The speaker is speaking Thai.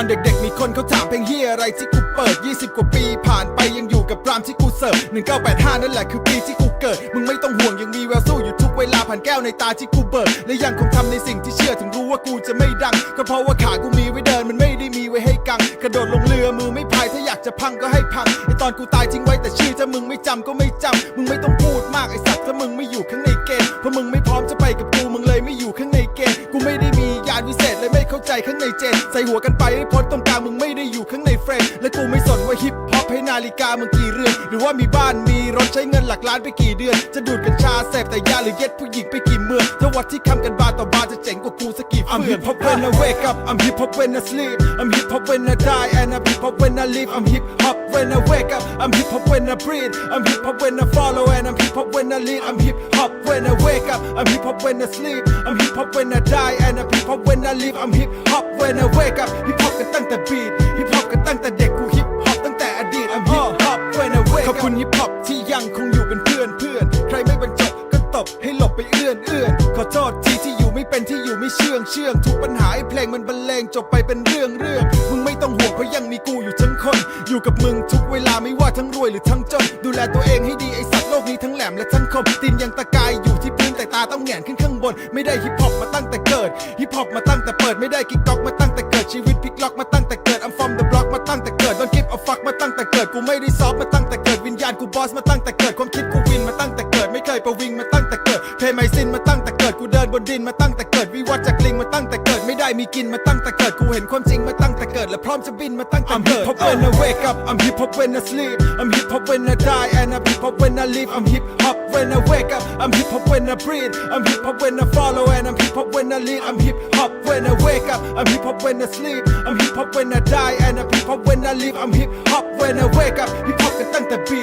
อนเด็กๆ มีคนเขาถามเพลงเฮียอะไรที่กูเปิด 20 กว่าปีผ่านไปยังอยู่กับรามที่กูเสิร์ฟ1985 นั่นแหละคือปีที่กูเกิด มึงไม่ต้องห่วงยังมีแววสู้อยู่ทุกเวลาผ่านแก้วในตาที่กูเบิกและยังคงทำในสิ่งที่เชื่อถึงรู้ว่ากูจะไม่ดัง ก็เพราะว่าขากูมีไว้เดินมันไม่ได้มีไว้ให้กัง กระโดดลงเรือมือไม่พายถ้าอยากจะพังก็ให้พังไอตอนกูตายทิ้งไว้แต่ชื่อถ้ามึงไม่จำก็ไม่จำมึงไม่ต้องพูดมากไอสัตว์ถ้ามึงไม่อยู่ข้างใน ใจข้างในเจน ใส่หัวกันไปให้พ้นตรงกลางมึงไม่ได้อยู่ข้างในเฟรมและกูไม่สนว่าฮิปฮอป นาฬิกามึงกี่เรือน หรือว่ามีบ้านมีรถใช้เงินหลักล้านไปกี่เดือน จะดูดกัญชาเสพแต่ยาหรือเย็ดผู้หญิงไปกี่เมืองถ้าวัดที่คำกันบาร์ต่อบาร์จะเจ๋งกว่ากูสักกี่เฟื่อง I'm hip hop when I wake up I'm hip hop when I sleep I'm hip hop when I die and I'm hip hop when I live I'm hip hop when I wake up I'm hip hop when I breathe I'm hip hop when I follow and I'm hip hop when I lead I'm hip hop when I wake up I'm hip hop when I sleep I'm hip hop when I die and I'm hip hop when I live I'm hip hop when I wake up hip hop กันตั้งแต่บี คุณ hip hop ที่ยังคงอยู่เป็นเพื่อนเพื่อน ใครไม่บรรจบก็ตบให้หลบไปเอื้อนเอื้อนขอโทษทีที่อยู่ไม่เป็นที่อยู่ไม่เชื่องเชื่องทุกปัญหาให้เพลงมันบรรเลงจบไปเป็นเรื่องเรื่องมึงไม่ต้องห่วงเพราะยังมีกูอยู่ทั้งคน อยู่กับมึงทุกเวลาไม่ว่าทั้งรวยหรือทั้งจน ดูแลตัวเองให้ดีไอสัตว์โลกนี้ทั้งแหลมและทั้งคมตีนยังตะกายอยู่ที่พื้นแต่ตาต้องแหงนขึ้นข้างบน ไม่ได้ฮิปฮอปมาตั้งแต่เกิดฮิปฮอปมาตั้งแต่เปิดไม่ได้กิ๊กก๊อกมาตั้งแต่เกิดชีวิตพลิกล็อกมาตั้งแต่เกิด I'm from the block มาตั้งแต่เกิด Don't give a fuck มาตั้งแต่เกิดกูไม่ได้ อสมาตั้งแต่เกิดความคิดกูวินมาตั้งแต่เกิดไม่เคยประวิงมาตั้งแต่เกิดเพย์ไมซินมาตั้งแต่เกิดกูเดินบนดินมาตั้งแต่เกิดวิวัฒจากลิงมาตั้งแต่เกิดไม่ได้มีกินมาตั้งแต่เกิดกูเห็นความจริงมาตั้งแต่เกิดและพร้อมจะบินมาตั้งแต่เกิด I'm hip hop when I wake up I'm hip hop when I sleep I'm hip hop when I die and I'm hip hop when I live I'm hip hop when I wake up I'm hip hop when I breathe I'm hip hop when I follow and I'm hip hop when I lead I'm hip hop when I wake up I'm hip hop when I sleep I'm hip hop when I die and I'm hip hop when I live I'm hip hop when I wake up hip hop กันตั้งแต่บี